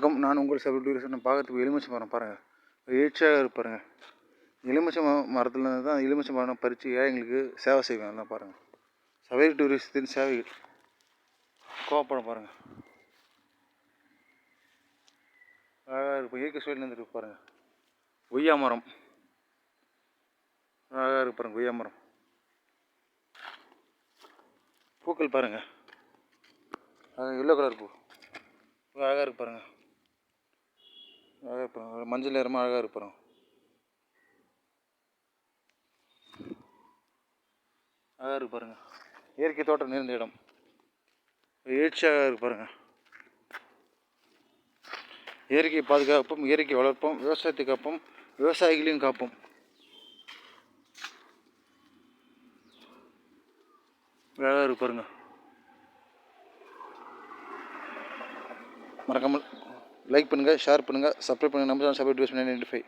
வணக்கம். நான் உங்கள் சபை டூரிஸ்ட் நான் பார்க்கறதுக்கு எலுமிச்சை மரம் பாருங்கள் எழுச்சியாக இருப்பாருங்க பாருங்கள் எலுமிச்சை ம மரத்துலேருந்து தான் எலுமிச்சை மரம் பறித்து ஏழைங்களுக்கு சேவை செய்வேன். எல்லாம் பாருங்கள் சபை டூரிஸ்டின் சேவைகள். கோவப்படம் பாருங்கள் அழகாக இருக்கும் இயற்கை சூழல் இருந்துருக்கு பாருங்கள் கொய்யா மரம். அழகாக இருக்கு பாருங்கள் கொய்யா மரம். பூக்கள் பாருங்கள் எல்லோ கலர் பூ. அழகாக இருக்கு பாருங்கள் அழகாக இருப்பாங்க மஞ்சள் நிறமாக அழகாக இருப்பாங்க அழகாக இருக்கு பாருங்க. இயற்கை தோட்டம் நிறைந்த இடம். எழுச்சியாக இருக்கு பாருங்க. இயற்கை பாதுகாப்போம் இயற்கை வளர்ப்போம் விவசாயத்தை காப்போம் விவசாயிகளையும் காப்போம். அழகாக இருக்கு பாருங்க. மறக்காமல் லைக் பண்ணுங்கள் ஷேர் பண்ணுங்கள் சப்ஸ்கிரைப் பண்ணுங்கள் நம்ம சேனல் சப்ஸ்கிரைப் பண்ணி ஃபைவ்